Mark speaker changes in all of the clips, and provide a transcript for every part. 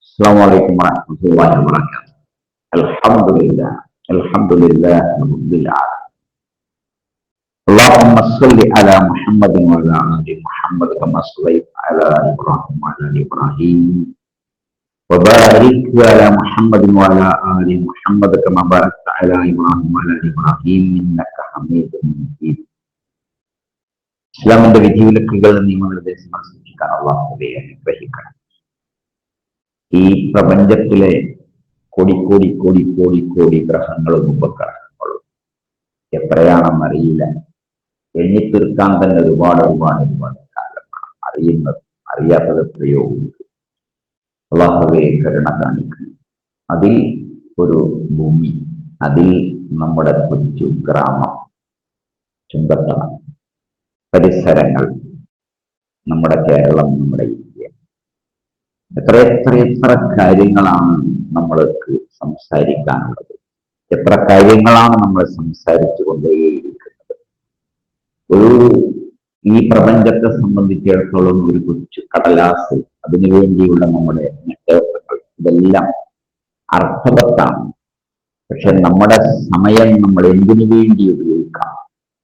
Speaker 1: Assalamualaikum warahmatullahi wabarakatuh. Alhamdulillah. Alhamdulillah. Alhamdulillah. Allahumma salli ala Muhammad wa ala ali Muhammad kama sallaita ala Ibrahim wa ala Ibrahim wa barik ala Muhammad wa ala ali Muhammad kama barakta ala Ibrahim wa ala Ibrahim innaka Hamidum Majid. Islam da vidivile prigalani mana da Allah subhanahu wa. ഈ പ്രപഞ്ചത്തിലെ കോടി കോടി കോടി കോടി കോടി ഗ്രഹങ്ങളും ഉപഗ്രഹങ്ങളും എത്രയാണെന്നറിയില്ല എണ്ണി തീർക്കാൻ തന്നെ ഒരുപാട് ഒരുപാട് ഒരുപാട് കാലമാണ് അറിയുന്നത് അറിയാത്തത് എത്രയോ അള്ളാഹുവെ കരുണ കാണിക്കുന്നു അതിൽ ഒരു ഭൂമി അതിൽ നമ്മുടെ കൊച്ചു ഗ്രാമം ചുങ്കത്തറ പരിസരങ്ങൾ നമ്മുടെ കേരളം നമ്മുടെ എത്ര എത്ര എത്ര കാര്യങ്ങളാണ് നമ്മൾക്ക് സംസാരിക്കാനുള്ളത്? എത്ര കാര്യങ്ങളാണ് നമ്മൾ സംസാരിച്ചു കൊണ്ടേയിരിക്കുന്നത് ഒരു ഈ പ്രപഞ്ചത്തെ സംബന്ധിച്ചിടത്തോളം ഒരു കൊച്ചു കടലാസ് അതിനുവേണ്ടിയുള്ള നമ്മുടെ നെട്ടോട്ടങ്ങൾ ഇതെല്ലാം അർത്ഥവത്താണ്. പക്ഷെ നമ്മുടെ സമയം നമ്മൾ എന്തിനു വേണ്ടി ഉപയോഗിക്കാം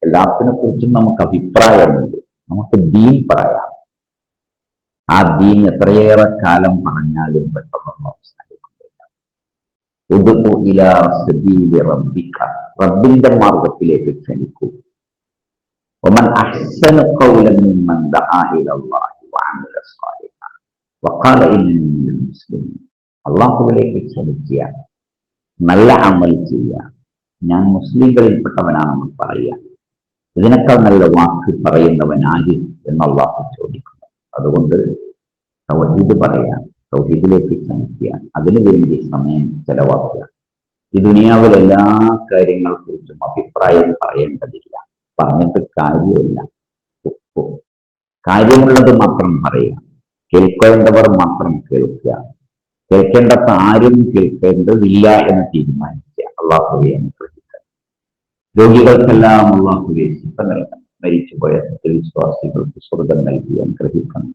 Speaker 1: എല്ലാത്തിനെ കുറിച്ചും നമുക്ക് അഭിപ്രായമുണ്ട്. നമുക്ക് ദീൻ പറയാം. ആ ദീൻ എത്രയേറെ കാലം പറഞ്ഞാലും പെട്ടെന്നൊന്നും അവസാനിക്കുന്നില്ല ഉദു ഇലാ സബീലി റബ്ബിക റബ്ബിന്റെ മാർഗത്തിലേക്ക് ക്ഷണിക്കൂ ومن أحسن قولا ممن دعا إلى الله وعمل صالحا وقال إنني من المسلمين അള്ളാഹുവിലേക്ക് ക്ഷണിക്കുക നല്ല അമൽ ചെയ്യുക ഞാൻ മുസ്ലിങ്ങളിൽപ്പെട്ടവനാണെന്ന് പറയുക ഇതിനേക്കാൾ നല്ല വാക്ക് പറയുന്നവൻ ആര് എന്ന് അള്ളാഹു ചോദിക്കുന്നു അതുകൊണ്ട് തൗഹീദ് പറയാൻ തൗഹീദിലേക്ക് ക്ഷണിക്കുക അതിനുവേണ്ടി സമയം ചെലവാക്കുക. ഈ ദുനിയാവിൽ എല്ലാ കാര്യങ്ങളെക്കുറിച്ചും അഭിപ്രായം പറയേണ്ടതില്ല. പറഞ്ഞിട്ട് കാര്യമില്ല. കാര്യമുള്ളത് മാത്രം പറയുക. കേൾക്കേണ്ടവർ മാത്രം കേൾക്കുക. കേൾക്കേണ്ടത് ആരും കേൾക്കേണ്ടതില്ല എന്ന് തീരുമാനിക്കുക. അള്ളാഹുവെ അനുഗ്രഹിക്കുക. രോഗികൾക്കെല്ലാം അള്ളാഹുവെ ശിപ്പ നൽകണം. മരിച്ചുപോയ വിശ്വാസികൾക്ക് സ്വർഗം നൽകി അനുഗ്രഹിക്കണം.